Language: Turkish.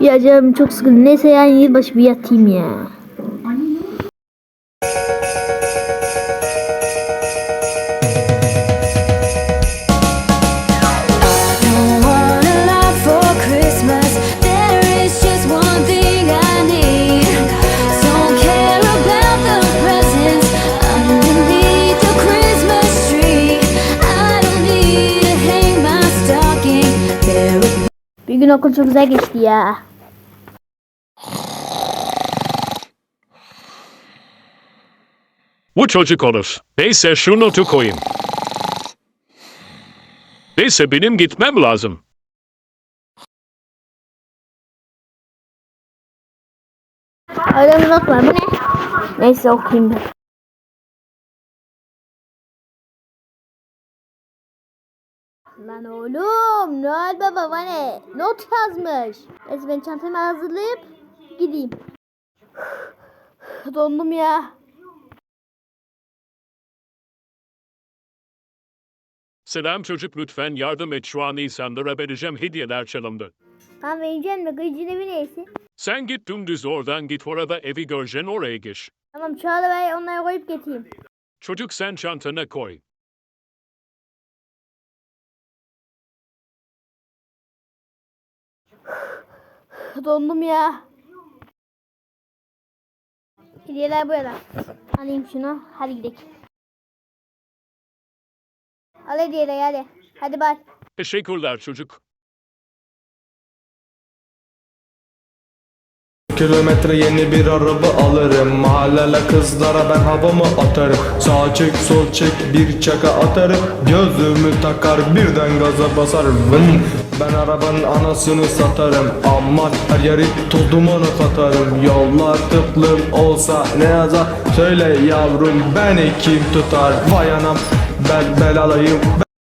Ya canım çok sıkıntı. Neyse yani yılbaşı bir yatayım ya. Don't Bir gün okul çok güzel geçti ya. Bu çocuk olur. Neyse şu notu koyayım. Neyse benim gitmem lazım. Bir not var. Bu ne? Neyse okuyayım ben. Lan oğlum Noel Baba bana ne? Not yazmış. Neyse ben çantamı hazırlayıp gideyim. Dondum ya. Selam çocuk lütfen yardım et şu an insanlara vereceğim hediyeler çalındı. Tamam vereceğim de gıcın evi neyse. Sen git dümdüz oradan git orada evi göreceksin oraya geç. Tamam çağla ver onları koyup getireyim. Çocuk sen çantana koy. Dondum ya. Hediyeler burada. Alayım şunu. Hadi gidelim. Al hediyeleri hadi. Hadi bay. Teşekkürler çocuk. Kilometre yeni bir araba alırım Mahallele kızlara ben havamı atarım Sağ çek sol çek bir çaka atarım Gözümü takar birden gaza basarım Vın. Ben arabanın anasını satarım Aman her yeri toz dumanı katarım. Yollar tıklım olsa ne yazar? Söyle yavrum beni kim tutar? Vay anam bel belalıyım